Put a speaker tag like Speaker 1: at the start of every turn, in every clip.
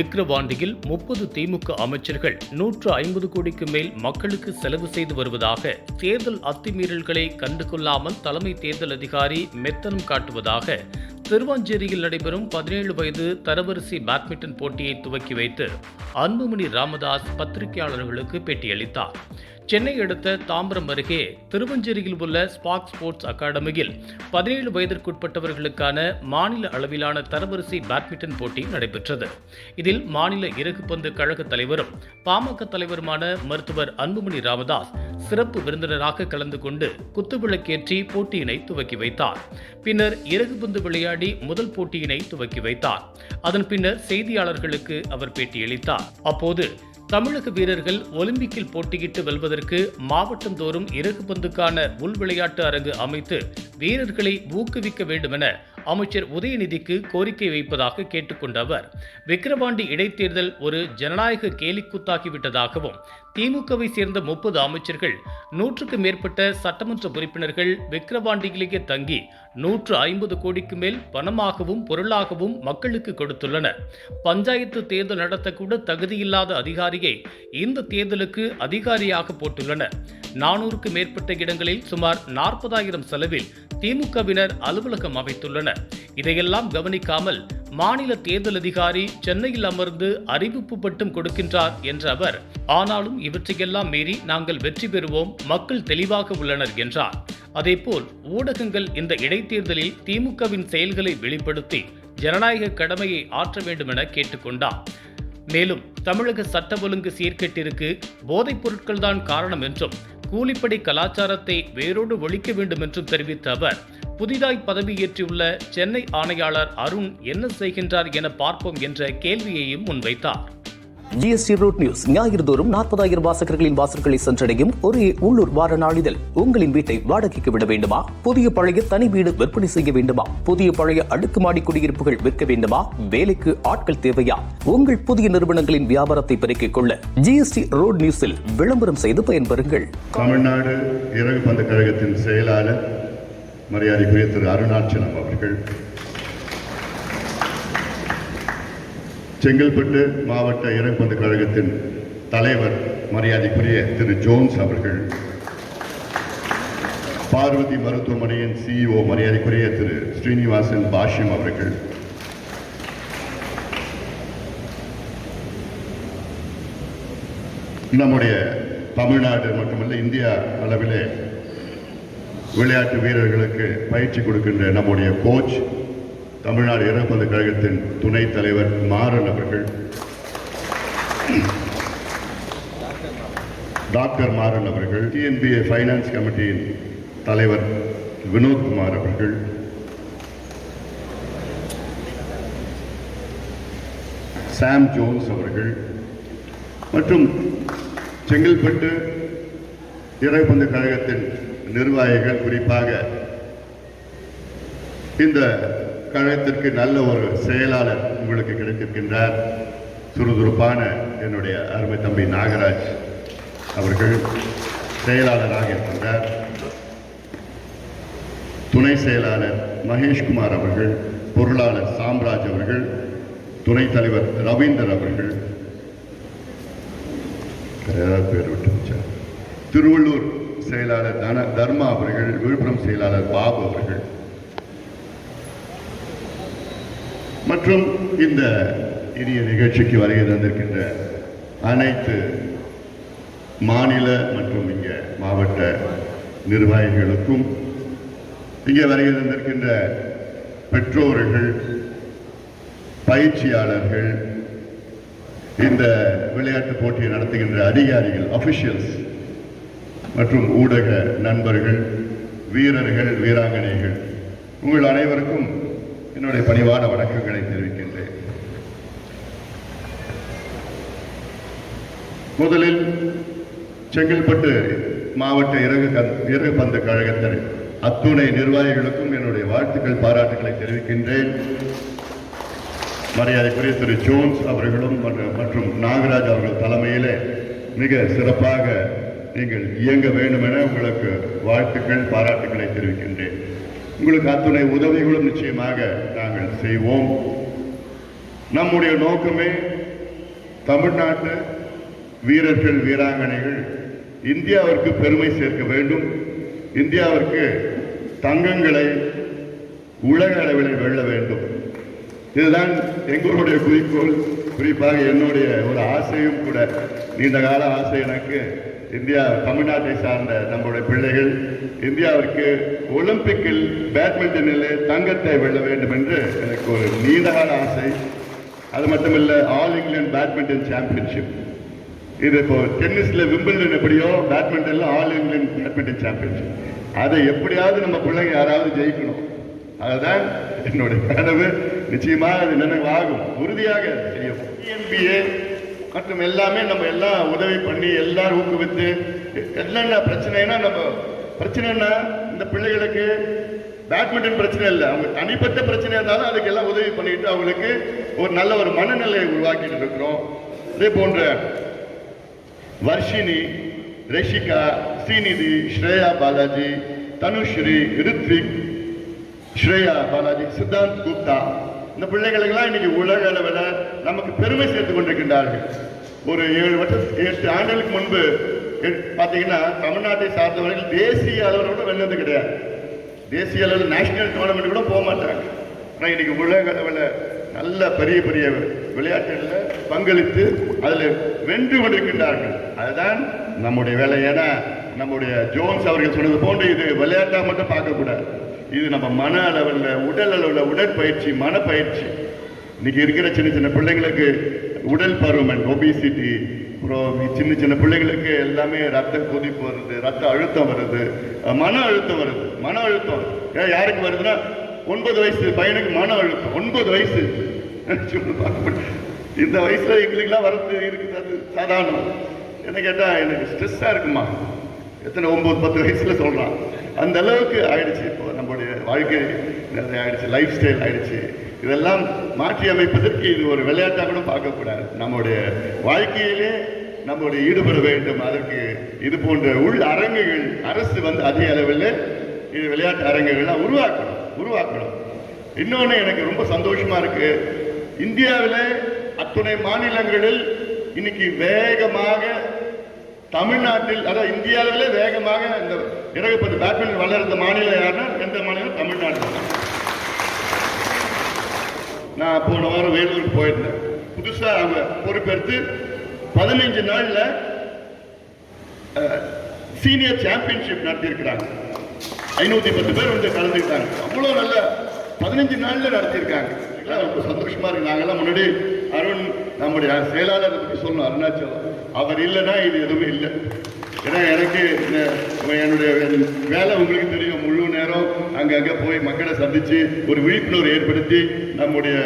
Speaker 1: விக்கிரவாண்டியில் முப்பது திமுக அமைச்சர்கள் நூற்று ஐம்பது கோடிக்கு மேல் மக்களுக்கு செலவு செய்து வருவதாக தேர்தல் அத்துமீறல்களை கண்டுகொள்ளாமல் தலைமை தேர்தல் அதிகாரி மெத்தனம் காட்டுவதாக திருவாஞ்சேரியில் நடைபெறும் பதினேழு வயது தரவரிசை பேட்மிண்டன் போட்டியை துவக்கி வைத்து அன்புமணி ராமதாஸ் பத்திரிகையாளர்களுக்கு பேட்டியளித்தார். சென்னை அடுத்த தாம்பரம் அருகே திருவஞ்சேரியில் உள்ள ஸ்பாக் ஸ்போர்ட்ஸ் அகாடமியில் பதினேழு வயதிற்குட்பட்டவர்களுக்கான மாநில அளவிலான தரவரிசை பேட்மிண்டன் போட்டி நடைபெற்றது. இதில் மாநில இறகுப்பந்து கழக தலைவரும் பாமக தலைவருமான மருத்துவர் அன்புமணி ராமதாஸ் சிறப்பு விருந்தினராக கலந்து கொண்டு குத்துவிளக்கேற்றி போட்டியினை துவக்கி வைத்தார். பின்னர் இறகுபந்து விளையாடி முதல் போட்டியினை துவக்கி வைத்தார். அதன் பின்னர் செய்தியாளர்களுக்கு அவர் பேட்டியளித்தார். அப்போது தமிழக வீரர்கள் ஒலிம்பிக்கில் போட்டியிட்டு வெல்வதற்கு மாவட்டந்தோறும் இறகுபந்துக்கான உள் விளையாட்டு அரங்கு அமைத்து வீரர்களை ஊக்குவிக்க வேண்டுமென அமைச்சர் உதயநிதிக்கு கோரிக்கை வைப்பதாக கேட்டுக்கொண்ட அவர் விக்கிரவாண்டி இடைத்தேர்தல் ஒரு ஜனநாயக கேலிக்கூத்தாகிவிட்டதாகவும் திமுகவை சேர்ந்த முப்பது அமைச்சர்கள் நூற்றுக்கு மேற்பட்ட சட்டமன்ற உறுப்பினர்கள் விக்கிரவாண்டியிலேயே தங்கி நூற்று ஐம்பது கோடிக்கு மேல் பணமாகவும் பொருளாகவும் மக்களுக்கு கொடுத்துள்ளனர். பஞ்சாயத்து தேர்தல் நடத்தக்கூட தகுதியில்லாத அதிகாரியை இந்த தேர்தலுக்கு அதிகாரியாக போட்டுள்ளனர். நானூறுக்கு மேற்பட்ட இடங்களில் சுமார் நாற்பதாயிரம் செலவில் திமுகவினர் அலுவலகம் அமைத்துள்ளனர். இதையெல்லாம் கவனிக்காமல் மாநில தேர்தல் அதிகாரி சென்னையில் அமர்ந்து அறிவிப்பு மட்டும் கொடுக்கின்றார் என்ற அவர் ஆனாலும் இவற்றையெல்லாம் மீறி நாங்கள் வெற்றி பெறுவோம் மக்கள் தெளிவாக உள்ளனர் என்றார். அதேபோல் ஊடகங்கள் இந்த இடைத்தேர்தலில் திமுகவின் செயல்களை வெளிப்படுத்தி ஜனநாயக கடமையை ஆற்ற வேண்டும் என கேட்டுக்கொண்டார். மேலும் தமிழக சட்ட ஒழுங்கு சீர்கேட்டிற்கு போதைப் பொருட்கள்தான் காரணம் என்றும் கூலிப்படை கலாச்சாரத்தை வேரோடு ஒழிக்க வேண்டும் என்றும் தெரிவித்த அவர் புதிதாய் பதவியேற்றியுள்ள சென்னை ஆணையாளர் அருண் என்ன செய்கின்றார் என பார்ப்போம் என்ற கேள்வியையும் முன்வைத்தார்.
Speaker 2: ஜிஎஸ்டி ரூட் நியூஸ் ஞாயிறு தோறும் நாற்பதாயிரம் வாசகர்களின் வாசல்களை சென்றடையும் ஒரே உள்ளூர் வார நாளிதழ் உங்களின் வீட்டை வாடகைக்கு விட வேண்டுமா? புதிய பழைய தனி வீடு விற்பனை செய்ய வேண்டுமா? புதிய பழைய அடுக்குமாடி குடியிருப்புகள் விற்க வேண்டுமா? வேலைக்கு ஆட்கள் தேவையா? உங்கள் புதிய நிறுவனங்களின் வியாபாரத்தை பெருக்கிக் கொள்ள ஜிஎஸ்டி ரோட் நியூஸில் விளம்பரம் செய்து பயன்பெறுங்கள்.
Speaker 3: தமிழ்நாடு இறகு பந்து கழகத்தின் செயலாளர் மரியாதைக்குரிய திரு அருணாச்சலம் அவர்கள். செங்கல்பட்டு மாவட்ட இறகு கழகத்தின் தலைவர் மரியாதைக்குரிய திரு ஜோன்ஸ் அவர்கள். பார்வதி மருத்துவமனையின் சிஇஓ மரியாதைக்குரிய திரு ஸ்ரீனிவாசன் பாஷ்யம் அவர்கள். நம்முடைய தமிழ்நாடு மட்டுமல்ல இந்தியா அளவிலே விளையாட்டு வீரர்களுக்கு பயிற்சி கொடுக்கின்ற நம்முடைய கோச் தமிழ்நாடு இறப்பது கழகத்தின் துணைத் தலைவர் மாறன் அவர்கள். டாக்டர் மாறன் அவர்கள் டிஎன்பிஏ ஃபைனான்ஸ் கமிட்டியின் தலைவர் வினோத்குமார் அவர்கள். சாம் ஜோன்ஸ் அவர்கள் மற்றும் செங்கல்பட்டு இறைப்பந்து கழகத்தின் நிர்வாகிகள் குறிப்பாக இந்த கழகத்திற்கு நல்ல ஒரு செயலாளர் உங்களுக்கு கிடைத்திருக்கின்றார். சுறுசுறுப்பான என்னுடைய அருமை தம்பி நாகராஜ் அவர்கள் செயலாளராக இருக்கின்றார். துணை செயலாளர் மகேஷ்குமார் அவர்கள் பொருளாளர் சாம்ராஜ் அவர்கள் துணைத் தலைவர் ரவீந்தர் அவர்கள். பேர் விட்டு திருவள்ளூர் செயலாளர் தன தர்மா அவர்கள் விழுப்புரம் செயலாளர் பாபு அவர்கள். மற்றும் இந்த இனிய நிகழ்ச்சிக்கு வருகை தந்திருக்கின்ற அனைத்து மாநில மற்றும் இங்கே மாவட்ட நிர்வாகிகளுக்கும் இங்கே வருகை தந்திருக்கின்ற பெற்றோர்கள் பயிற்சியாளர்கள் இந்த விளையாட்டு போட்டியை நடத்துகின்ற அதிகாரிகள் அபிஷியல்ஸ் மற்றும் ஊடக நண்பர்கள் வீரர்கள் வீராங்கனைகள் உங்கள் அனைவருக்கும் என்னுடைய பணிவான வணக்கங்களை தெரிவிக்கின்றேன். முதலில் செங்கல்பட்டு மாவட்ட இறகு இறகு பந்து கழகத்தின் அத்துணை நிர்வாகிகளுக்கும் என்னுடைய வாழ்த்துக்கள் பாராட்டுகளை தெரிவிக்கின்றேன். மரியாதைக்குரிய திரு ஜோன்ஸ் அவர்களும் மற்றும்- மற்றும் நாகராஜ் அவர்கள் தலைமையிலே மிக சிறப்பாக நீங்கள் இயங்க வேண்டும் என உங்களுக்கு வாழ்த்துக்கள் பாராட்டுக்களை தெரிவிக்கின்றேன். உங்களுக்கு அத்துணை உதவிகளும் நிச்சயமாக நாங்கள் செய்வோம். நம்முடைய நோக்கமே தமிழ்நாட்டு வீரர்கள் வீராங்கனைகள் இந்தியாவிற்கு பெருமை சேர்க்க வேண்டும். இந்தியாவிற்கு தங்கங்களை உலக அளவில் வெல்ல வேண்டும். இதுதான் எங்களுடைய குறிக்கோள். குறிப்பாக என்னுடைய ஒரு ஆசையும் கூட நீண்ட கால ஆசை எனக்கு. இந்தியா தமிழ்நாட்டை சார்ந்த நம்முடைய பிள்ளைகள் இந்தியாவிற்கு ஒலிம்பிக்கில் பேட்மிண்டனில் தங்கத்தை வெல்ல வேண்டும் என்று எனக்கு ஒரு நீண்டகால ஆசை. அது மட்டுமல்ல ஆல் இங்கிலாந்து பேட்மிண்டன் சாம்பியன்ஷிப் இது இப்போ டென்னிஸ்ல விம்பிள்டன் எப்படியோ பேட்மிண்டன்ல ஆல் இங்கிலாந்து பேட்மிண்டன் சாம்பியன்ஷிப் அதை எப்படியாவது நம்ம பிள்ளைங்க யாராவது ஜெயிக்கணும். அதுதான் என்னுடைய கனவு. நிச்சயமாக அது நினைவாகும். உறுதியாக செய்யும் மற்றும் எல்லாமே நம்ம எல்லாம் உதவி பண்ணி எல்லாரும் ஊக்குவித்து என்னென்ன பிரச்சனைனா நம்ம பிரச்சனைனா இந்த பிள்ளைகளுக்கு பேட்மிண்டன் பிரச்சனை இல்லை. அவங்க தனிப்பட்ட பிரச்சனை இருந்தாலும் அதுக்கு எல்லாம் உதவி பண்ணிட்டு அவங்களுக்கு ஒரு நல்ல ஒரு மனநிலையை உருவாக்கிட்டு இருக்கிறோம். இதே போன்ற வர்ஷினி ரஷிகா ஸ்ரீநிதி ஸ்ரேயா பாலாஜி தனுஸ்ரீ ரித்விக் ஸ்ரேயா பாலாஜி சித்தாந்த் குப்தா இந்த பிள்ளைகளுக்கெல்லாம் இன்னைக்கு உலக அளவில் நமக்கு பெருமை சேர்த்து கொண்டிருக்கின்றார்கள். ஒரு ஏழு வருஷம் எட்டு ஆண்டுகளுக்கு முன்பு பார்த்தீங்கன்னா தமிழ்நாட்டை சார்ந்தவர்கள் தேசிய அளவில் கூட வெல்லது கிடையாது. தேசிய அளவில் நேஷனல் டோர்னமெண்ட் கூட போக மாட்டாங்க. ஆனால் இன்னைக்கு உலக அளவில் நல்ல பெரிய பெரிய விளையாட்டுகளில் பங்களித்து அதில் வென்று கொண்டிருக்கின்றார்கள். அதுதான் நம்முடைய வேலை. ஏன்னா நம்முடைய ஜோன்ஸ் அவர்கள் சொன்னது போன்று இது விளையாட்டாக மட்டும் பார்க்கக்கூடாது. இது நம்ம மன அளவில் உடல் அளவில் உடற்பயிற்சி மனப்பயிற்சி. இன்னைக்கு இருக்கிற சின்ன சின்ன பிள்ளைங்களுக்கு உடல் பருமன் ஒபிசிட்டி அப்புறம் சின்ன சின்ன பிள்ளைங்களுக்கு எல்லாமே ரத்த கொதிப்பு வருது ரத்த அழுத்தம் வருது மன அழுத்தம் வருது மன அழுத்தம் யாருக்கு வருதுன்னா ஒன்பது வயசு பையனுக்கு மன அழுத்தம் ஒன்பது வயசு. இந்த வயசுல எங்களுக்கெல்லாம் வரது இருக்குது அது சாதாரணம். என்ன கேட்டா எனக்கு ஸ்ட்ரெஸ்ஸாக இருக்குமா? எத்தனை ஒம்பது பத்து வயசில் சொல்கிறான் அந்த அளவுக்கு ஆயிடுச்சு இப்போ நம்மளுடைய வாழ்க்கை நிறைய ஆயிடுச்சு லைஃப் ஸ்டைல் ஆயிடுச்சு. இதெல்லாம் மாற்றி அமைப்பதற்கு இது ஒரு விளையாட்டாக கூட பார்க்கக்கூடாது. நம்முடைய வாழ்க்கையிலே நம்முடைய ஈடுபட வேண்டும். அதற்கு இது போன்ற உள் அரங்குகள் அரசு வந்து அதிக அளவில் இது விளையாட்டு அரங்குகள்லாம் உருவாக்கணும் உருவாக்கணும். இன்னொன்று எனக்கு ரொம்ப சந்தோஷமா இருக்கு. இந்தியாவில் அத்துணை மாநிலங்களில் இன்னைக்கு வேகமாக தமிழ்நாட்டில் அதாவது இந்தியாவிலே வேகமாக இந்த இறகுப்பந்து பேட்மிண்டன் வளர்ந்த மாநிலம் யாருன்னா எந்த மாநிலம்? தமிழ்நாடு. நான் போன வாரம் வேலூருக்கு போயிருந்தேன். புதுசாக அவங்க பொறுப்பேற்று பதினைஞ்சு நாளில் சீனியர் சாம்பியன்ஷிப் நடத்தியிருக்கிறாங்க. ஐநூத்தி பத்து பேர் வந்து கலந்துக்கிட்டாங்க. அவ்வளோ நல்ல பதினஞ்சு நாளில் நடத்தியிருக்காங்க. ரொம்ப சந்தோஷமா இருக்கு. நாங்கெல்லாம் முன்னாடி அருண் நம்முடைய செயலாளரை பற்றி சொல்லணும் அருணாச்சலம். அவர் இல்லைன்னா இது எதுவுமே இல்லை. ஏன்னா எனக்கு இந்த என்னுடைய வேலை உங்களுக்கு தெரியும். முழு நேரம் அங்கங்கே போய் மக்களை சந்தித்து ஒரு விழிப்புணர்வு ஏற்படுத்தி நம்முடைய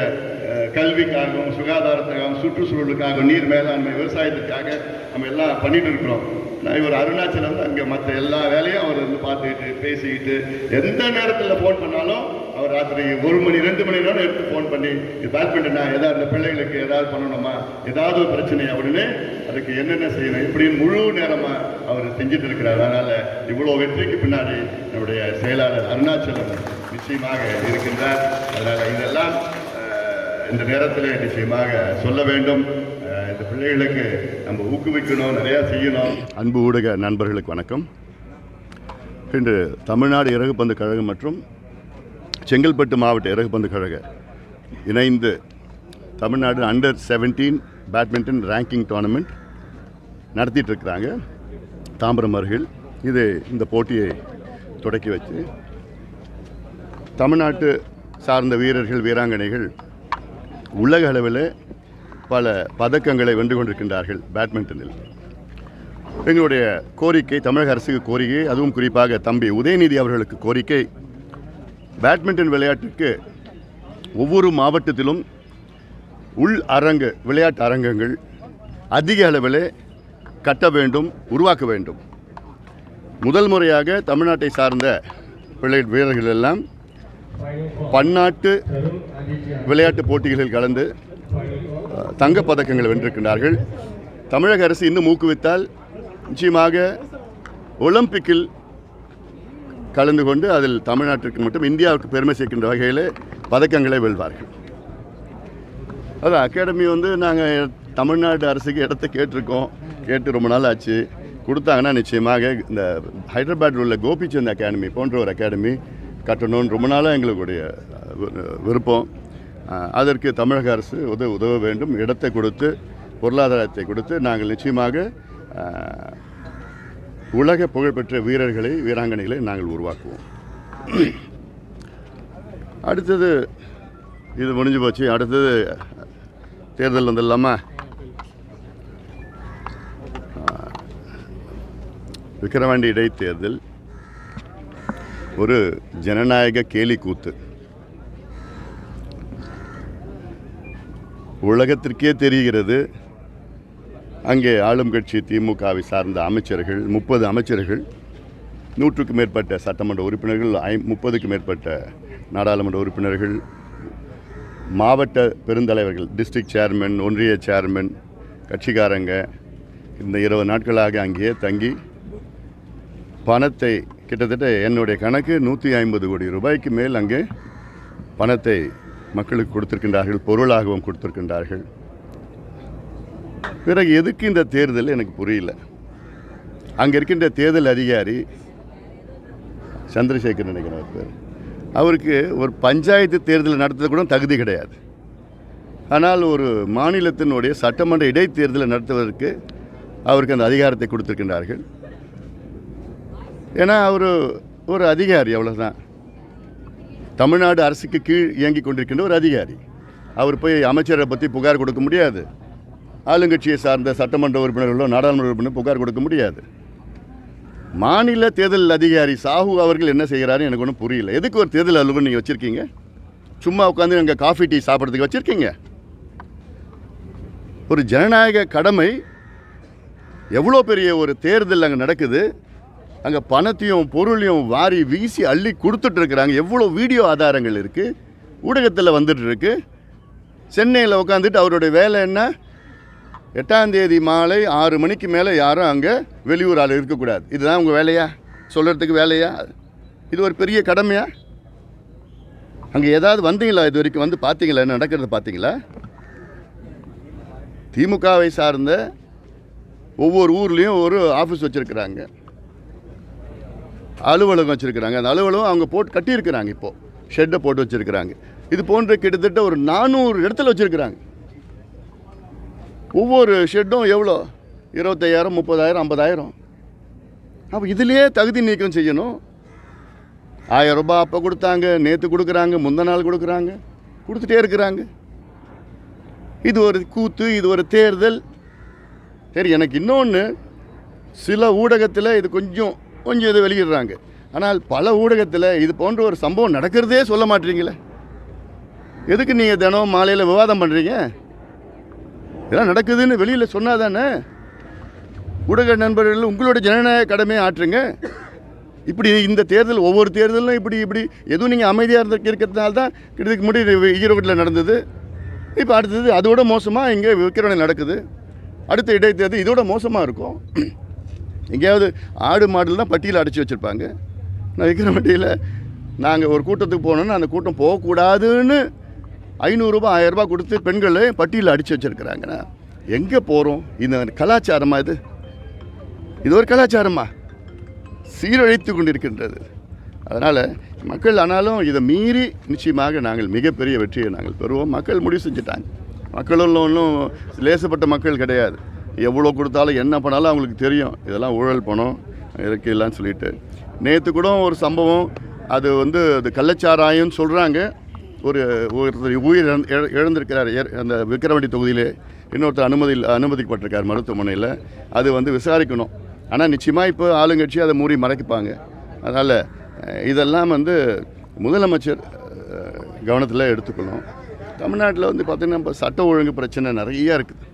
Speaker 3: கல்விக்காகவும் சுகாதாரத்துக்காகவும் சுற்றுச்சூழலுக்காகவும் நீர் மேலாண்மை விவசாயத்துக்காக நம்ம எல்லாம் பண்ணிட்டு இருக்கிறோம். நான் இவர் அருணாச்சலம் வந்து அங்கே மற்ற எல்லா வேலையும் அவர் வந்து பார்த்துக்கிட்டு பேசிக்கிட்டு எந்த நேரத்தில் ஃபோன் பண்ணாலும் அவர் ராத்திரி ஒரு மணி ரெண்டு மணி நேரம் எடுத்து ஃபோன் பண்ணி பேட்மிண்டனா ஏதாவது இந்த பிள்ளைகளுக்கு ஏதாவது பண்ணணுமா? ஏதாவது ஒரு பிரச்சனை அப்படின்னு அதுக்கு என்னென்ன செய்யணும்? இப்படின்னு முழு நேரமாக அவர் செஞ்சுட்டு இருக்கிறார். அதனால் இவ்வளோ வெற்றிக்கு பின்னாடி நம்முடைய செயலாளர் அருணாச்சலம் நிச்சயமாக இருக்கின்றார். அதனால் இதெல்லாம் இந்த நேரத்தில் நிச்சயமாக சொல்ல வேண்டும். இந்த பிள்ளைகளுக்கு நம்ம ஊக்குவிக்கணும் நிறையா செய்யணும். அன்பு ஊடக நண்பர்களுக்கு வணக்கம். இன்று தமிழ்நாடு இறகுப்பந்து கழகம் மற்றும் செங்கல்பட்டு மாவட்ட இறகுப்பந்து கழக இணைந்து Tamil Nadu under 17 badminton ranking tournament நடத்திட்டுருக்கிறாங்க. Tambaram அருகில் இது இந்த போட்டியை தொடக்கி வச்சு. தமிழ்நாட்டு சார்ந்த வீரர்கள் வீராங்கனைகள் உலக அளவில் பல பதக்கங்களை வென்று கொண்டிருக்கின்றார்கள் பேட்மிண்டனில் எங்களுடைய கோரிக்கை தமிழக அரசுக்கு கோரிக்கை அதுவும் குறிப்பாக தம்பி உதயநிதி அவர்களுக்கு கோரிக்கை பேட்மிண்டன் விளையாட்டுக்கு ஒவ்வொரு மாவட்டத்திலும் உள் அரங்கு விளையாட்டு அரங்கங்கள் அதிக அளவில் கட்ட வேண்டும் உருவாக்க வேண்டும். முதல் முறையாக தமிழ்நாட்டை சார்ந்த விளை வீரர்கள் எல்லாம் பன்னாட்டு விளையாட்டு போட்டிகளில் கலந்து அஹ், தங்கப் பதக்கங்களை வென்றிருக்கின்றார்கள். தமிழக அரசு இன்னும் ஊக்குவித்தால் நிச்சயமாக ஒலிம்பிக்கில் கலந்து கொண்டு அதில் தமிழ்நாட்டிற்கு மட்டும் இந்தியாவுக்கு பெருமை சேர்க்கின்ற வகையில் பதக்கங்களை வெல்வார்கள். அது அகாடமி வந்து நாங்கள் தமிழ்நாடு அரசுக்கு இடத்த கேட்டிருக்கோம். கேட்டு ரொம்ப நாள் ஆச்சு. கொடுத்தாங்கன்னா நிச்சயமாக இந்த ஹைதராபாத்தில் உள்ள கோபிச்சந்த் அகாடமி போன்ற ஒரு அகாடமி கட்டணும்னு ரொம்ப நாளாக எங்களுடைய விருப்பம். அதற்கு தமிழக அரசு உதவ உதவ வேண்டும். இடத்தை கொடுத்து பொருளாதாரத்தை கொடுத்து நாங்கள் நிச்சயமாக உலக புகழ்பெற்ற வீரர்களை வீராங்கனைகளை நாங்கள் உருவாக்குவோம். அடுத்தது இது முடிஞ்சு போச்சு. அடுத்தது தேர்தல் வந்துடலாமா? விக்கிரவாண்டி இடைத்தேர்தல். ஒரு ஜனநாயக கேலிக்கூத்து உலகத்திற்கே தெரிகிறது அங்கே ஆளும் கட்சி திமுகவை சார்ந்த அமைச்சர்கள் முப்பது அமைச்சர்கள் நூற்றுக்கும் மேற்பட்ட சட்டமன்ற உறுப்பினர்கள் ஐ முப்பதுக்கும் மேற்பட்ட நாடாளுமன்ற உறுப்பினர்கள் மாவட்ட பெருந்தலைவர்கள் டிஸ்ட்ரிக்ட் சேர்மன் ஒன்றிய சேர்மன் கட்சிக்காரங்க இந்த இருபது நாட்களாக அங்கேயே தங்கி பணத்தை கிட்டத்தட்ட என்னுடைய கணக்கு நூற்றி ஐம்பது கோடி ரூபாய்க்கு மேல் அங்கே பணத்தை மக்களுக்கு கொடுத்திருக்கின்றார்கள் பொருளாகவும் கொடுத்திருக்கின்றார்கள். பிறகு எதுக்கு இந்த தேர்தல்? எனக்கு புரியல. அங்கே இருக்கின்ற தேர்தல் அதிகாரி சந்திரசேகர் நினைக்கிறேன் பேர். அவருக்கு ஒரு பஞ்சாயத்து தேர்தல் நடத்த கூட தகுதி கிடையாது. ஆனால் ஒரு மாநிலத்தினுடைய சட்டமன்ற இடைத்தேர்தலை நடத்துவதற்கு அவருக்கு அந்த அதிகாரத்தை கொடுத்துருக்கின்றார்கள். ஏன்னா அவர் ஒரு அதிகாரி அவ்வளோதான் தமிழ்நாடு அரசுக்கு கீழ் இயங்கிக் கொண்டிருக்கின்ற ஒரு அதிகாரி. அவர் போய் அமைச்சரை பற்றி புகார் கொடுக்க முடியாது. ஆளுங்கட்சியை சார்ந்த சட்டமன்ற உறுப்பினர்களோ நாடாளுமன்ற உறுப்பினர் புகார் கொடுக்க முடியாது. மாநில தேர்தல் அதிகாரி சாஹு அவர்கள் என்ன செய்கிறாரு எனக்கு ஒன்றும் புரியல. எதுக்கு ஒரு தேர்தல் அலுவலர் நீங்கள் வச்சுருக்கீங்க? சும்மா உட்காந்து அங்கே காஃபி டீ சாப்பிட்றதுக்கு வச்சுருக்கீங்க? ஒரு ஜனநாயக கடமை எவ்வளோ பெரிய ஒரு தேர்தல் அங்கே நடக்குது. அங்கே பணத்தையும் பொருளையும் வாரி வீசி அள்ளி கொடுத்துட்டு இருக்கிறாங்க எவ்வளோ வீடியோ ஆதாரங்கள் இருக்குது ஊடகத்தில் வந்துட்டு இருக்கு சென்னையில் உட்காந்துட்டு அவருடைய வேலை என்ன? எட்டாம் தேதி மாலை ஆறு மணிக்கு மேலே யாரும் அங்கே வெளியூர் ஆள் இருக்கக்கூடாது. இதுதான் உங்கள் வேலையா? சொல்கிறதுக்கு வேலையா? இது ஒரு பெரிய கடமையா? அங்கே ஏதாவது வந்தீங்களா? இது வரைக்கும் வந்து பார்த்தீங்களா? என்ன நடக்கிறத பார்த்தீங்களா? திமுகவை சார்ந்த ஒவ்வொரு ஊர்லேயும் ஒரு ஆஃபீஸ் வச்சுருக்குறாங்க. அலுவலகம் வச்சுருக்குறாங்க. அந்த அலுவலகம் அவங்க போட்டு கட்டியிருக்கிறாங்க இப்போது ஷெட்டை போட்டு வச்சுருக்குறாங்க. இது போன்ற கிட்டத்தட்ட ஒரு நானூறு இடத்துல வச்சுருக்குறாங்க. ஒவ்வொரு ஷெட்டும் எவ்வளோ? இருபத்தையாயிரம் முப்பதாயிரம் ஐம்பதாயிரம். அப்போ இதுலேயே தகுதி நீக்கம் செய்யணும். ஆயிரம் ரூபாய் அப்போ கொடுத்தாங்க நேற்று கொடுக்குறாங்க முந்த நாள் கொடுக்குறாங்க கொடுத்துட்டே இருக்கிறாங்க. இது ஒரு கூத்து இது ஒரு தேர்தல். சரி எனக்கு இன்னொன்று சில ஊடகத்தில் இது கொஞ்சம் கொஞ்சம் இது வெளியிடுறாங்க. ஆனால் பல ஊடகத்தில் இது போன்ற ஒரு சம்பவம் நடக்கிறதே சொல்ல மாட்டீங்களே? எதுக்கு நீங்கள் தினம் மாலையில் விவாதம் பண்ணுறீங்க இதெல்லாம் நடக்குதுன்னு வெளியில் சொன்னால் தானே ஊடக நண்பர்கள் உங்களோட ஜனநாயக கடமையை ஆற்றுங்க. இப்படி இந்த தேர்தல் ஒவ்வொரு தேர்தலும் இப்படி இப்படி எதுவும் நீங்கள் அமைதியாக இருந்த இருக்கிறதுனால தான் இதுக்கு முன்னாடி ஈரோட்டில் நடந்தது. இப்போ அடுத்தது அதோட மோசமாக இங்கே விக்கிரவனை நடக்குது. அடுத்த இடைத்தேர்தல் இதோட மோசமாக இருக்கும். எங்கேயாவது ஆடு மாடுல தான் பட்டியல் அடைச்சி வச்சுருப்பாங்க. நான் விக்கிரவண்டியில் நாங்கள் ஒரு கூட்டத்துக்கு போனோன்னா அந்த கூட்டம் போகக்கூடாதுன்னு ஐநூறுரூபா ஆயிரரூபா கொடுத்து பெண்களை பட்டியலில் அடித்து வச்சுருக்கிறாங்கண்ணா. எங்கே போகிறோம் இந்த கலாச்சாரமா இது? இது ஒரு கலாச்சாரமா? சீரழித்து கொண்டிருக்கின்றது. அதனால் மக்கள் ஆனாலும் இதை மீறி நிச்சயமாக நாங்கள் மிகப்பெரிய வெற்றியை நாங்கள் பெறுவோம். மக்கள் முடிவு செஞ்சுட்டாங்க. மக்களும் ஒன்றும் லேசப்பட்ட மக்கள் கிடையாது. எவ்வளோ கொடுத்தாலும் என்ன பண்ணாலும் அவங்களுக்கு தெரியும். இதெல்லாம் ஊழல் பணம் இருக்கலாம் சொல்லிட்டு. நேற்று கூட ஒரு சம்பவம். அது வந்து அது கள்ளச்சாராயம்னு சொல்கிறாங்க ஒரு ஒருத்தர் உயிர் இழந்து- இழந்திருக்கிறார். அந்த விக்கிரவாண்டி தொகுதியிலே இன்னொருத்தர் அனுமதி அனுமதிக்கப்பட்டிருக்கார் மருத்துவமனையில். அது வந்து விசாரிக்கணும். ஆனால் நிச்சயமாக இப்போ ஆளுங்கட்சி அதை மூடி மறைப்பாங்க. அதனால் இதெல்லாம் வந்து முதலமைச்சர் கவனத்தில் எடுத்துக்கணும். தமிழ்நாட்டில் வந்து பார்த்திங்கன்னா இப்போ சட்ட ஒழுங்கு பிரச்சனை நிறையா இருக்குது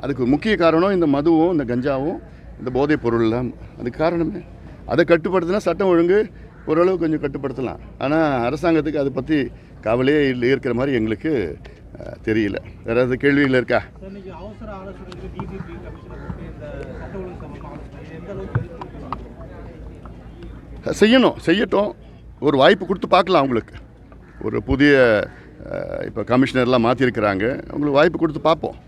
Speaker 3: அதுக்கு முக்கிய காரணம் இந்த மதுவும் இந்த கஞ்சாவும் இந்த போதைப் பொருள்லாம் அதுக்கு காரணமே? அதை கட்டுப்படுத்தினா சட்டம் ஒழுங்கு ஓரளவு கொஞ்சம் கட்டுப்படுத்தலாம். ஆனால் அரசாங்கத்துக்கு அதை பற்றி கவலையே இல்லை இருக்கிற மாதிரி எங்களுக்கு தெரியல. வேறு ஏதாவது கேள்விகள் இருக்கா? செய்யணும் செய்யட்டும். ஒரு வாய்ப்பு கொடுத்து பார்க்கலாம் அவங்களுக்கு. ஒரு புதிய இப்போ கமிஷனர்லாம் மாற்றிருக்கிறாங்க அவங்களுக்கு வாய்ப்பு கொடுத்து பார்ப்போம்.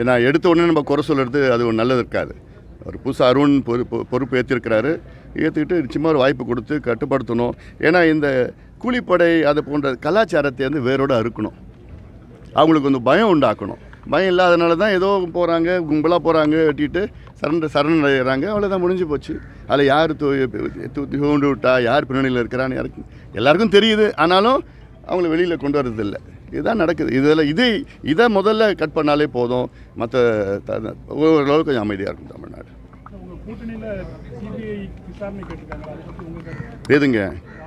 Speaker 3: ஏன்னா எடுத்த உடனே நம்ம குறை சொல்கிறது அது ஒரு நல்லது இருக்காது. ஒரு புதுசாக அருண் பொறுப்பு பொறுப்பு ஏற்றிருக்கிறாரு ஏற்றுக்கிட்டு நிச்சயமாக ஒரு வாய்ப்பு கொடுத்து கட்டுப்படுத்தணும். ஏன்னா இந்த கூலிப்படை அது போன்ற கலாச்சாரத்தை வந்து வேரோட அறுக்கணும். அவங்களுக்கு வந்து பயம் உண்டாக்கணும். பயம் இல்லாதனால தான் ஏதோ போகிறாங்க கும்பலாக போகிறாங்க வெட்டிட்டு சரண் சரண் அடைகிறாங்க அவ்வளோதான் முடிஞ்சு போச்சு. அதில் யார் தூண்டு விட்டா யார் பின்னணியில் இருக்கிறான்னு யாருக்கு எல்லாருக்கும் தெரியுது. ஆனாலும் அவங்கள வெளியில் கொண்டு வர்றதில்லை இதுதான் நடக்குது. இதில் இது இதை முதல்ல கட் பண்ணாலே போதும். மற்ற ஓரளவுக்கு கொஞ்சம் அமைதியாக இருக்கும் தமிழ்நாடு.
Speaker 4: உங்க கூட்டணியில சிபிஐ விசாரணை கேட்டிருக்காங்க அதை பத்தி உங்க கருத்து
Speaker 3: எதுங்க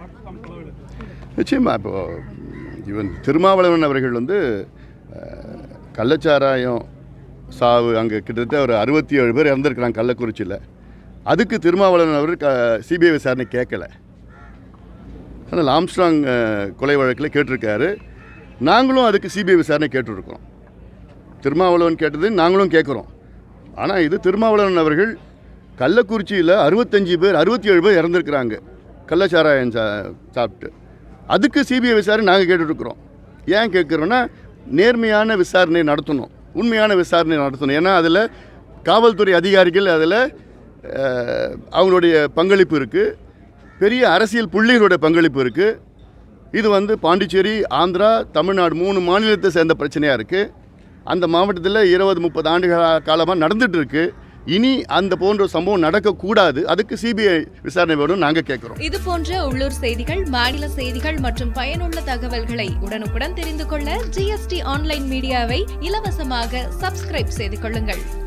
Speaker 4: ஆக்ஸ்காம் நிச்சயமாக
Speaker 3: நிச்சயமா இவன் திருமாவளவன் அவர்கள் வந்து கள்ளச்சாராயம் சாவு அங்கே கிட்டத்தட்ட ஒரு அறுபத்தி ஏழு பேர் இறந்துருக்கிறாங்க கள்ளக்குறிச்சியில். அதுக்கு திருமாவளவன் அவர் க சிபிஐ விசாரணை கேட்கல. ஆனால் ஆம்ஸ்ட்ராங் கொலை வழக்கில் கேட்டிருக்காரு. நாங்களும் அதுக்கு சிபிஐ விசாரணை கேட்டிருக்கோம் திருமாவளவன் கேட்டது நாங்களும் கேட்குறோம். ஆனால் இது திருமாவளவன் அவர்கள் கள்ளக்குறிச்சியில் அறுபத்தஞ்சு பேர் அறுபத்தி ஏழு பேர் இறந்துருக்குறாங்க. கள்ளச்சாராயம் சா சாப்பிட்டு. அதுக்கு சிபிஐ விசாரணை நாங்கள் கேட்டுட்ருக்குறோம் ஏன் கேட்குறோன்னா நேர்மையான விசாரணை நடத்தணும். உண்மையான விசாரணை நடத்தணும். ஏன்னா அதில் காவல்துறை அதிகாரிகள் அதில் அவங்களுடைய பங்களிப்பு இருக்குது பெரிய அரசியல் புள்ளிகளுடைய பங்களிப்பு இருக்குது இது வந்து பாண்டிச்சேரி ஆந்திரா தமிழ்நாடு மூணு மாநிலத்தை சேர்ந்த பிரச்சனையாக இருக்குது அந்த மாவட்டத்தில் இருபது முப்பது ஆண்டுகள காலமாக நடந்துகிட்டு இருக்குது இனி அந்த போன்ற சம்பவம் நடக்கக்கூடாது. அதுக்கு சிபிஐ விசாரணை வேணும் நாங்கள் கேட்குறோம்
Speaker 5: இது போன்ற உள்ளூர் செய்திகள் மாநில செய்திகள் மற்றும் பயனுள்ள தகவல்களை உடனுக்குடன் தெரிந்து கொள்ள ஜிஎஸ்டி ஆன்லைன் மீடியாவை இலவசமாக சப்ஸ்கிரைப் செய்து கொள்ளுங்கள்.